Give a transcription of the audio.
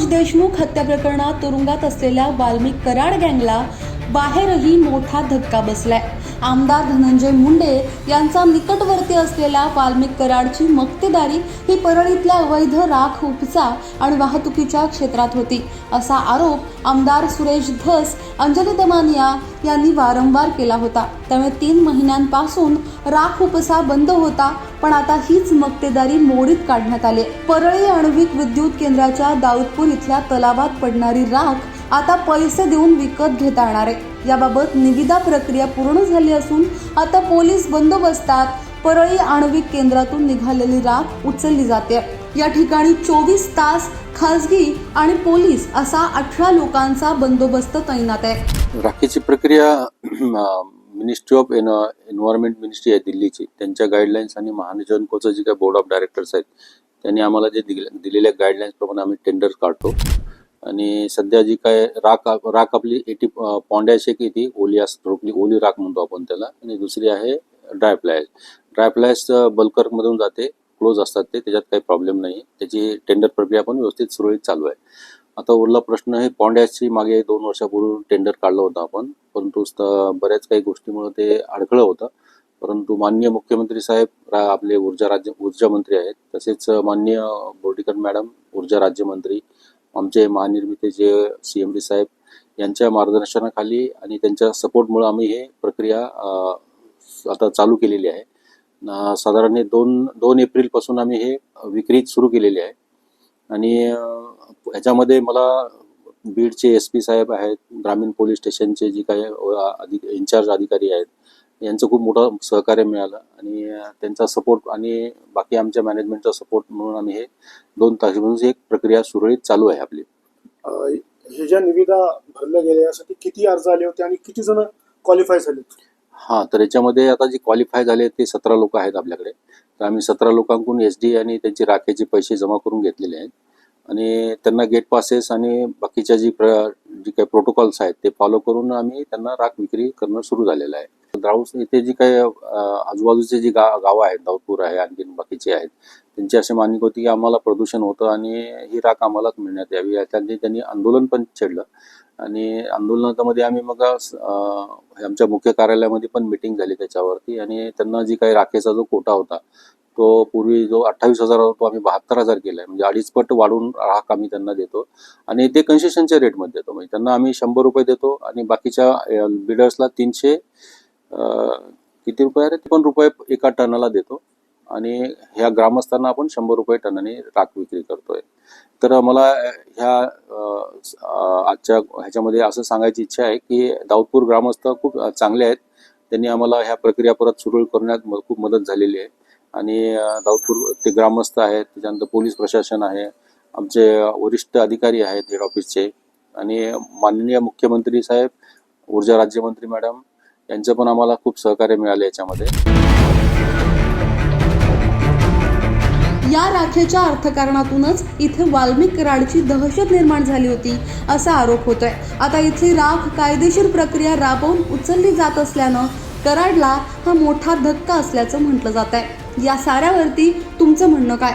मनोज देशमुख हत्या प्रकरणात तुरुंगात असलेल्या वाल्मिक कराड गँगला बाहेरही मोठा धक्का बसलाय. आमदार धनंजय मुंडे यांचा निकटवर्ती असलेल्या वाल्मिक कराडची मक्तेदारी ही परळीतल्या अवैध राख उपसा आणि वाहतुकीच्या क्षेत्रात होती. असा आरोप आमदार सुरेश धस अंजली दमानिया यांनी वारंवार केला होता. त्यामुळे तीन महिन्यांपासून राख उपसा बंद होता पण आता हीच मक्तेदारी मोडीत काढण्यात आली परळी आण्विक विद्युत केंद्राच्या दाऊदपूर इथल्या तलावात पडणारी राख आता पैसे देऊन विकत घेता येणार आहे. याबाबत निविदा प्रक्रिया पूर्ण झाली असून आता पोलीस बंदोबस्तात परळी आण्विक केंद्रातून निघालेली राख उचलली जाते. या ठिकाणी चोवीस तास खासगी आणि पोलीस असा अठरा लोकांचा बंदोबस्त तैनात आहे. राखीची प्रक्रिया ministry of N environment ministry आहे दिल्लीची. त्यांच्या गाईडलाईन्स आणि महानियोजनकोचं जे काही बोर्ड ऑफ डायरेक्टर्स आहेत त्यांनी आम्हाला जे दिलेल्या गाईडलाईन्स प्रमाणे आम्ही टेंडर काढतो. आणि सध्या जी काय राख राख आपली एटी पॉन्डॅश एक येते ओली असते ओली राख म्हणतो आपण त्याला. आणि दुसरी आहे ड्राय फ्लायस ड्राय फ्लायस बल्करमधून जाते क्लोज असतात ते त्याच्यात काही प्रॉब्लेम नाही. त्याची टेंडर प्रक्रिया पण व्यवस्थित सुरळीत चालू आहे. आता उरला प्रश्न हे पॉन्डॅशची मागे दोन वर्षापूर्वी टेंडर काढलं होतं आपण. परंतु बऱ्याच काही गोष्टीमुळे ते अडखळं होतं. परंतु माननीय मुख्यमंत्री साहेब रा- आपले ऊर्जा राज्य ऊर्जा मंत्री आहेत. तसेच माननीय बोर्डीकर मॅडम ऊर्जा राज्यमंत्री आमचे महानिर्मिते जे सी एम डी साहेब यांच्या मार्गदर्शनाखाली आणि त्यांच्या सपोर्टमुळे आम्ही हे प्रक्रिया आता चालू केलेली आहे. साधारण हे दोन दोन एप्रिलपासून आम्ही हे विक्री सुरू केलेली आहे. आणि ह्याच्यामध्ये मला बीडचे एस पी साहेब आहेत ग्रामीण पोलीस स्टेशनचे जे काही अधिक इन्चार्ज अधिकारी आहेत यांचं खूप मोठं सहकार्य मिळालं. आणि त्यांचा सपोर्ट आणि बाकी आमच्या मॅनेजमेंटचा सपोर्ट म्हणून आम्ही हे दोन तारखेपासून एक प्रक्रिया सुरळीत चालू आहे आपली. हे ज्या निविदा भरल्या गेल्या यासाठी किती अर्ज आले होते आणि किती जण क्वालिफाय झाले हा तर याच्यामध्ये आता जे क्वालिफाय झाले ते सतरा लोक आहेत आपल्याकडे. तर आम्ही सतरा लोकांकडून एस डी आणि त्यांची राखेचे पैसे जमा करून घेतलेले आहेत. आणि त्यांना गेट पासेस आणि बाकीच्या जी प्र जी काही प्रोटोकॉल्स आहेत ते फॉलो करून आम्ही त्यांना राख विक्री करणं सुरू झालेलं आहे. द्राऊस इथे जी काही आजूबाजूचे जी गा गावं आहेत दाऊदपूर आहे आणखीन बाकीचे आहेत त्यांची अशी मागणी होती की आम्हाला प्रदूषण होतं आणि ही राख आम्हालाच मिळण्यात यावी. याच्यासाठी त्यांनी आंदोलन पण छेडलं. आणि आंदोलनामध्ये आम्ही मग आमच्या मुख्य कार्यालयामध्ये पण मिटिंग झाली त्याच्यावरती आणि त्यांना जी काही राखेचा जो कोटा होता तो पूर्वी जो अठ्ठावीस हजार होता तो आम्ही बहात्तर हजार केला आहे म्हणजे अडीच पट वाढून राख आम्ही त्यांना देतो आणि ते कन्सेशनच्या रेटमध्ये देतो. म्हणजे त्यांना आम्ही शंभर रुपये देतो आणि बाकीच्या बिडर्सला तीनशे किती रुपये आहे पण रुपये एका टनाला देतो. आणि ह्या ग्रामस्थांना आपण शंभर रुपये टनाने राख विक्री करतोय. तर मला ह्या आजच्या ह्याच्यामध्ये असं सांगायची इच्छा आहे की दाऊदपूर ग्रामस्थ खूप चांगले आहेत. त्यांनी आम्हाला ह्या प्रक्रिया परत सुरळीत करण्यात खूप मदत झालेली आहे. आणि दाऊदपूर ते ग्रामस्थ आहेत त्याच्यानंतर पोलीस प्रशासन आहे आमचे वरिष्ठ अधिकारी आहेत हेड ऑफिसचे. आणि माननीय मुख्यमंत्री साहेब ऊर्जा राज्यमंत्री मॅडम यांचं पण आम्हाला खूप सहकार्य मिळालं याच्यामध्ये. या राखेच्या अर्थकारणातूनच इथे वाल्मिक कराडची दहशत निर्माण झाली होती असा आरोप होतोय. आता इथली राख कायदेशीर प्रक्रिया राबवून उचलली जात असल्यानं कराडला हा मोठा धक्का असल्याचं म्हटलं जात आहे या साऱ्यावरती तुमचं म्हणणं काय?